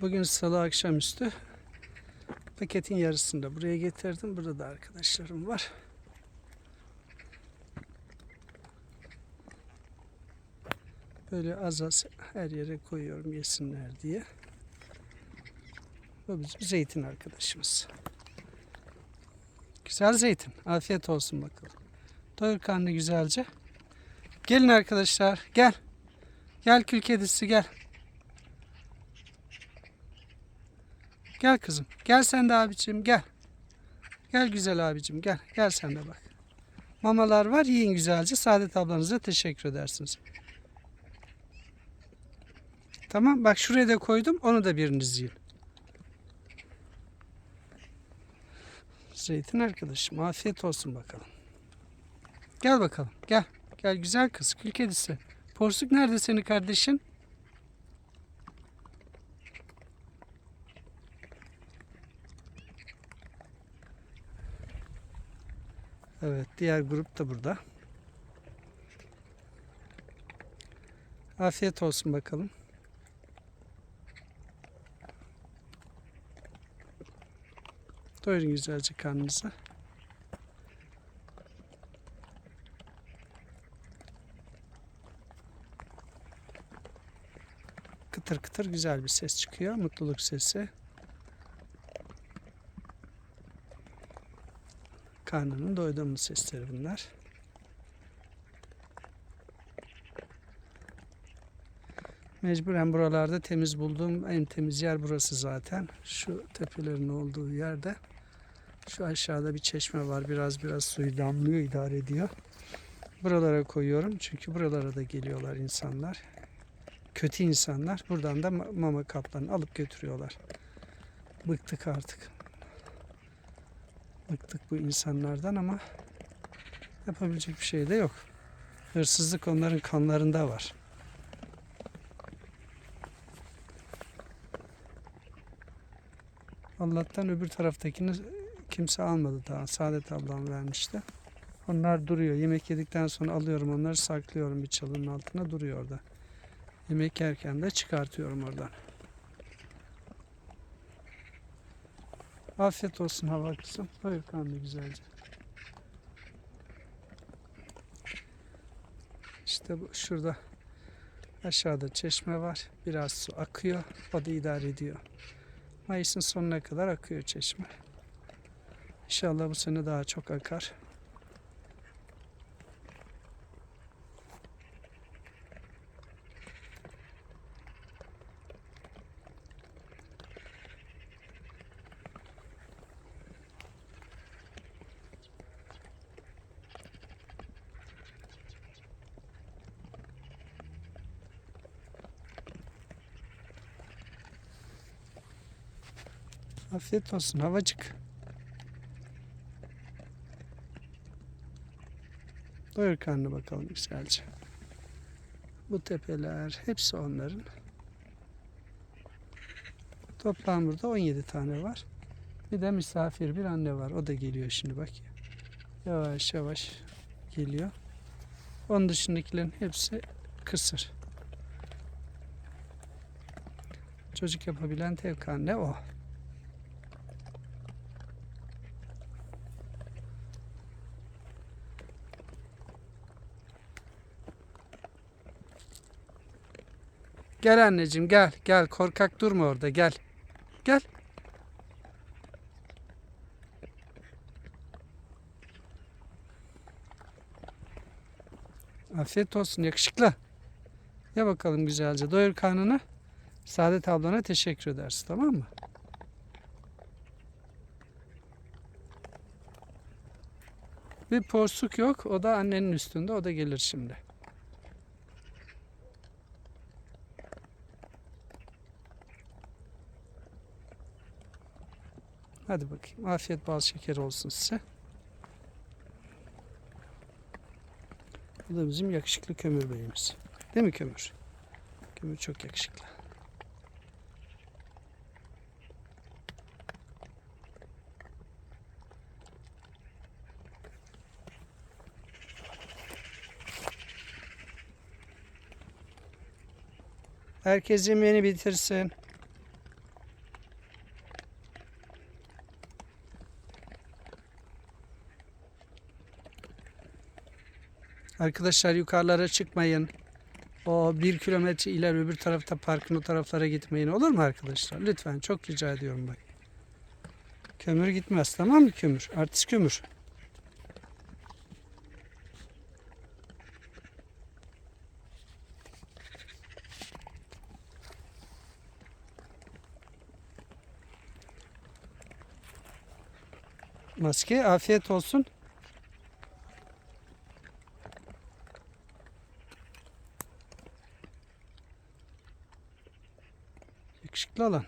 Bugün salı akşamüstü. Paketin yarısını da buraya getirdim. Burada da arkadaşlarım var. Böyle az az her yere koyuyorum yesinler diye. Bu bizim zeytin arkadaşımız. Güzel zeytin. Afiyet olsun bakalım. Doyur karnını güzelce. Gelin arkadaşlar gel. Gel kül kedisi gel. Gel kızım. Gel sen de abicim gel. Gel güzel abicim gel. Gel sen de bak. Mamalar var yiyin güzelce. Saadet ablanıza teşekkür edersiniz. Tamam bak şuraya da koydum. Onu da biriniz yiyin. Zeytin arkadaşım afiyet olsun bakalım. Gel bakalım gel. Gel güzel kız kül kedisi. Porsuk nerede senin kardeşin? Evet diğer grup da burada. Afiyet olsun bakalım. Doyurun güzelce karnınızı. Kıtır kıtır güzel bir ses çıkıyor. Mutluluk sesi. Karnının doyduğumuz sesleri bunlar. Mecburen buralarda temiz bulduğum en temiz yer burası zaten. Şu tepelerin olduğu yerde. Şu aşağıda bir çeşme var. Biraz biraz suyu damlıyor, idare ediyor. Buralara koyuyorum. Çünkü buralara da geliyorlar insanlar. Kötü insanlar. Buradan da ma- mama kaplarını alıp götürüyorlar. Bıktık artık. Bıktık bu insanlardan ama yapabilecek bir şey de yok. Hırsızlık onların kanlarında var. Allah'tan öbür taraftakini kimse almadı daha. Saadet ablam vermişti. Onlar duruyor. Yemek yedikten sonra alıyorum onları saklıyorum bir çalının altına duruyor orada. Yemek yerken de çıkartıyorum oradan. Afiyet olsun hava kızım. Doyur karnını güzelce. İşte bu, şurada aşağıda çeşme var. Biraz su akıyor. O da idare ediyor. Mayıs'ın sonuna kadar akıyor çeşme. İnşallah bu sene daha çok akar. Afiyet olsun havacık. Doyur karnını bakalım güzelce. Bu tepeler hepsi onların. Toplam burada 17 tane var. Bir de misafir bir anne var. O da geliyor şimdi bak. Yavaş yavaş geliyor. Onun dışındakilerin hepsi kısır. Çocuk yapabilen tek anne o. Gel anneciğim gel gel korkak durma orada gel. Gel. Afiyet olsun yakışıklı. Ya bakalım güzelce doyur karnını. Saadet ablana teşekkür edersin tamam mı? Bir porsuk yok. O da annenin üstünde. O da gelir şimdi. Hadi bakayım. Afiyet bal şeker olsun size. Bu da bizim yakışıklı kömür beyimiz. Değil mi kömür? Kömür çok yakışıklı. Herkes yemeğini bitirsin. Arkadaşlar yukarılara çıkmayın. O bir kilometre ileri öbür tarafta parkın o taraflara gitmeyin. Olur mu arkadaşlar? Lütfen çok rica ediyorum bak. Kömür gitmez tamam mı kömür? Artist kömür. Maske afiyet olsun. Olan.